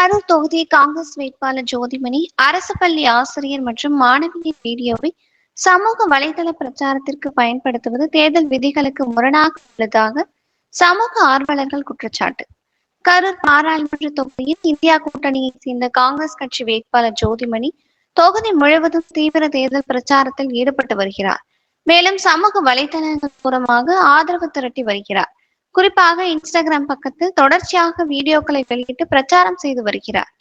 கரூர் தொகுதி காங்கிரஸ் வேட்பாளர் ஜோதிமணி அரசு பள்ளி ஆசிரியர் மற்றும் மாணவியின் வீடியோவை சமூக வலைதள பிரச்சாரத்திற்கு பயன்படுத்துவது தேர்தல் விதிகளுக்கு முரணாக உள்ளதாக சமூக ஆர்வலர்கள் குற்றச்சாட்டு. கரூர் பாராளுமன்ற தொகுதியில் இந்தியா கூட்டணியை சேர்ந்த காங்கிரஸ் கட்சி வேட்பாளர் ஜோதிமணி தொகுதி முழுவதும் தீவிர தேர்தல் பிரச்சாரத்தில் ஈடுபட்டு வருகிறார். மேலும் சமூக வலைதளங்கள் மூலமாக ஆதரவு திரட்டி வருகிறார். குறிப்பாக இன்ஸ்டாகிராம் பக்கத்தில் தொடர்ச்சியாக வீடியோக்களை வெளியிட்டு பிரச்சாரம் செய்து வருகிறார்.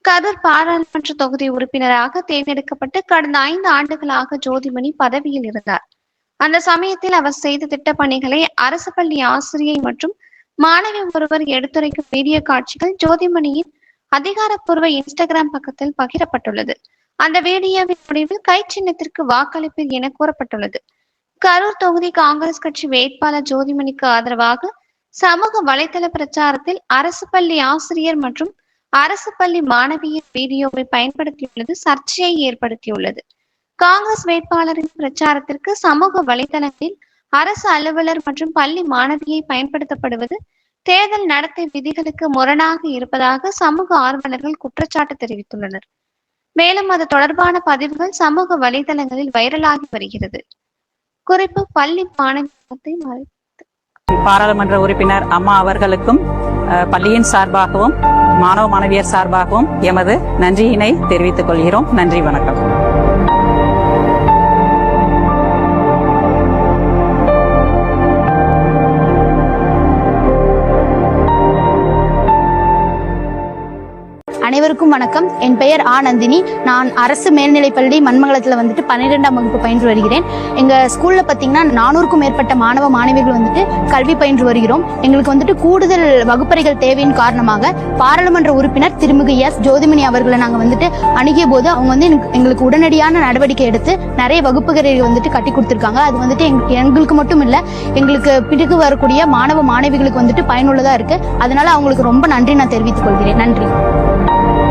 கதர் பாராளுமன்ற தொகுதி உறுப்பினராக தேர்ந்தெடுக்கப்பட்டு கடந்த ஐந்து ஆண்டுகளாக ஜோதிமணி பதவியில் இருந்தார். அந்த சமயத்தில் அவர் செய்த திட்ட பணிகளை அரசு பள்ளி ஆசிரியை மற்றும் மாணவி ஒருவர் எடுத்துரைக்கும் வீடியோ காட்சிகள் ஜோதிமணியின் அதிகாரப்பூர்வ இன்ஸ்டாகிராம் பக்கத்தில் பகிரப்பட்டுள்ளது. அந்த வீடியோவின் முடிவில் கை சின்னத்திற்கு வாக்களிப்பீர் என கூறப்பட்டுள்ளது. கரூர் தொகுதி காங்கிரஸ் கட்சி வேட்பாளர் ஜோதிமணிக்கு ஆதரவாக சமூக வலைதள பிரச்சாரத்தில் அரசு பள்ளி ஆசிரியர் மற்றும் அரசு பள்ளி மாணவியின் வீடியோவை பயன்படுத்தியுள்ளது சர்ச்சையை ஏற்படுத்தியுள்ளது. காங்கிரஸ் வேட்பாளரின் பிரச்சாரத்திற்கு சமூக வலைதளங்களில் அரசு அலுவலர் மற்றும் பள்ளி மாணவியை பயன்படுத்தப்படுவது தேர்தல் நடத்தை விதிகளுக்கு முரணாக இருப்பதாக சமூக ஆர்வலர்கள் குற்றச்சாட்டு தெரிவித்துள்ளனர். மேலும் அது தொடர்பான பதிவுகள் சமூக வலைதளங்களில் வைரலாகி வருகிறது. குறிப்பு பள்ளி மாணவத்தை மறைத்து. பாராளுமன்ற உறுப்பினர் அம்மா அவர்களுக்கும் அஹ், பள்ளியின் சார்பாகவும் மாணவ மாணவியர் சார்பாகவும் எமது நன்றியினை தெரிவித்துக் கொள்கிறோம். நன்றி வணக்கம். அனைவருக்கும் வணக்கம். என் பெயர் ஆ நந்தினி. நான் அரசு மேல்நிலைப்பள்ளி மண்மங்கலத்தில் வந்துட்டு பன்னிரெண்டாம் வகுப்பு பயின்று வருகிறேன். எங்கள் ஸ்கூலில் பார்த்தீங்கன்னா நானூறுக்கும் மேற்பட்ட மாணவ மாணவிகள் வந்துட்டு கல்வி பயின்று வருகிறோம். எங்களுக்கு வந்துட்டு கூடுதல் வகுப்பறைகள் தேவையின் காரணமாக பாராளுமன்ற உறுப்பினர் திருமிகு எஸ். ஜோதிமணி அவர்களை நாங்கள் வந்துட்டு அணுகிய போது அவங்க வந்து எங்களுக்கு உடனடியான நடவடிக்கை எடுத்து நிறைய வகுப்புகளை வந்துட்டு கட்டி கொடுத்துருக்காங்க. அது வந்துட்டு எங்களுக்கு மட்டும் இல்லை எங்களுக்கு பிறகு வரக்கூடிய மாணவ மாணவிகளுக்கு வந்துட்டு பயனுள்ளதாக இருக்குது அதனால அவங்களுக்கு ரொம்ப நன்றி நான் தெரிவித்துக் கொள்கிறேன். நன்றி. Thank you.